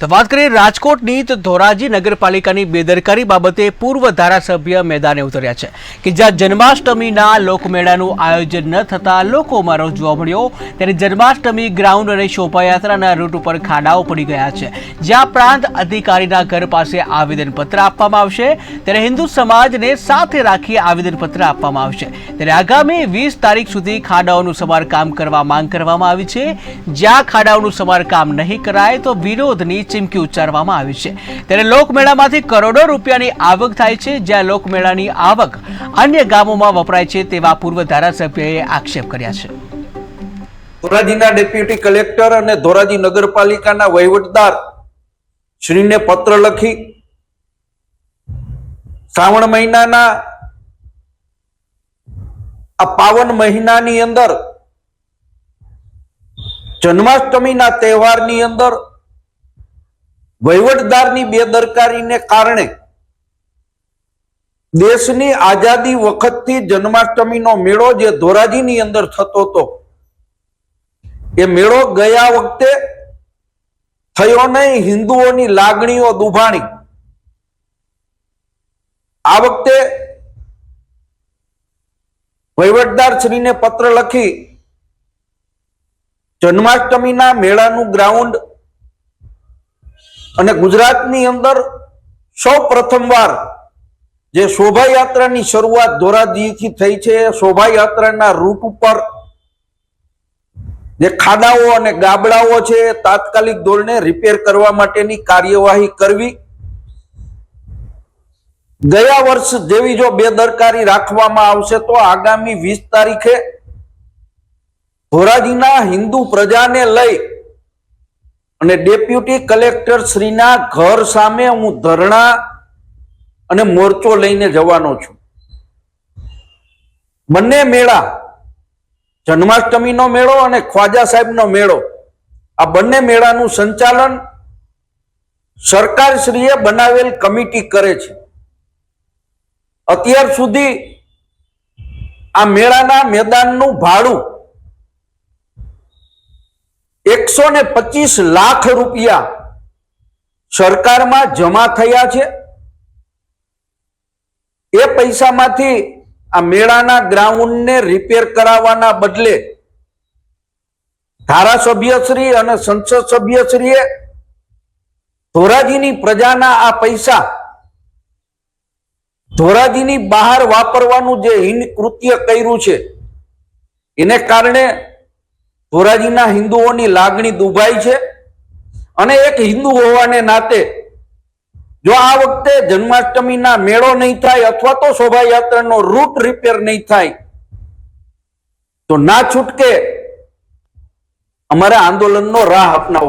તો વાત કરીએ રાજકોટની તો ધોરાજી નગરપાલિકાની બેદરકારી બાબતે પૂર્વ ધારાસભ્ય મેદાને ઉતર્યા છે કે જ્યાં જન્માષ્ટમીના લોકમેળાનું આયોજન ન થતાં લોકોમાં રોષ જોવા મળ્યો. ત્યારે જન્માષ્ટમી ગ્રાઉન્ડ અને શોભાયાત્રાના રૂટ ઉપર ખાડાઓ પડી ગયા છે. જ્યાં પ્રાંત અધિકારીના ઘર પાસે આવેદનપત્ર આપવામાં આવશે. ત્યારે હિન્દુ સમાજને સાથે રાખી આવેદનપત્ર આપવામાં આવશે. ત્યારે આગામી વીસ તારીખ સુધી ખાડાઓનું સમારકામ કરવા માંગ કરવામાં આવી છે. જ્યાં ખાડાઓનું સમારકામ નહીં કરાય તો વિરોધની ચીમકી ઉચ્ચારવામાં આવી છે. ત્યારે લોકમેળામાંથી કરોડો રૂપિયાની આવક થાય છે, જ્યાં લોકમેળાની આવક અન્ય ગામોમાં વપરાય છે તેવા પૂર્વ ધારાસભ્યએ આક્ષેપ કર્યા છે. ધોરાજીના ડેપ્યુટી કલેક્ટર અને ધોરાજી નગરપાલિકાના વહીવટદાર શ્રીને પત્ર લખી શ્રાવણ મહિનાના આ પાવન મહિનાની અંદર જન્માષ્ટમીના તહેવારની અંદર વહીવટદારની બેદરકારીને કારણે દેશની આઝાદી વખતથી જન્માષ્ટમીનો મેળો જે ધોરાજીની અંદર થતો હતો, એ મેળો ગયા વખતે થયો નહીં, હિન્દુઓની લાગણીઓ દુભાણી. આ વખતે વહીવટદાર શ્રીને પત્ર લખી જન્માષ્ટમીના મેળાનું ગ્રાઉન્ડ અને ગુજરાતની અંદર સૌ પ્રથમવાર જે શોભાયાત્રાની શરૂઆત ધોરાજીથી થઈ છે, શોભાયાત્રાના રૂટ ઉપર જે ખાડાઓ અને ગાબડાઓ છે, તાત્કાલિક ધોરણે રિપેર કરવા માટેની કાર્યવાહી કરવી. ગયા વર્ષ જેવી જો બેદરકારી રાખવામાં આવશે તો આગામી વીસ તારીખે ધોરાજીના હિન્દુ પ્રજાને લઈ અને ડેપ્યુટી કલેક્ટર શ્રીના ઘર સામે હું ધરણા અને મોરચો લઈને જવાનો છું. બંને મેળા, જન્માષ્ટમીનો મેળો અને ખ્વાજા સાહેબનો મેળો, આ બંને મેળાનું સંચાલન સરકારશ્રીએ બનાવેલ કમિટી કરે છે. અત્યાર સુધી આ મેળાના મેદાનનું ભાડું એકસો ને પચીસ લાખ રૂપિયા સરકારમાં જમા થયા છે. એ પૈસામાંથી આ મેળાના ગ્રાઉન્ડને રિપેર કરાવવાના બદલે ધારાસભ્યશ્રી અને સંસદ સભ્યશ્રીએ ધોરાજીની પ્રજાના આ પૈસા ધોરાજીની બહાર વાપરવાનું જે હિન કૃત્ય કર્યું છે, એને કારણે ધોરાજીના હિન્દુઓની લાગણી દુભાઈ છે અને એક હિન્દુ હોવાને નાતે જો આ વખતે જન્માષ્ટમીના મેળો નહીં થાય અથવા તો શોભાયાત્રાનો રૂટ રિપેર નહીં થાય, તો ના છૂટકે અમારે આંદોલનનો રાહ અપનાવો.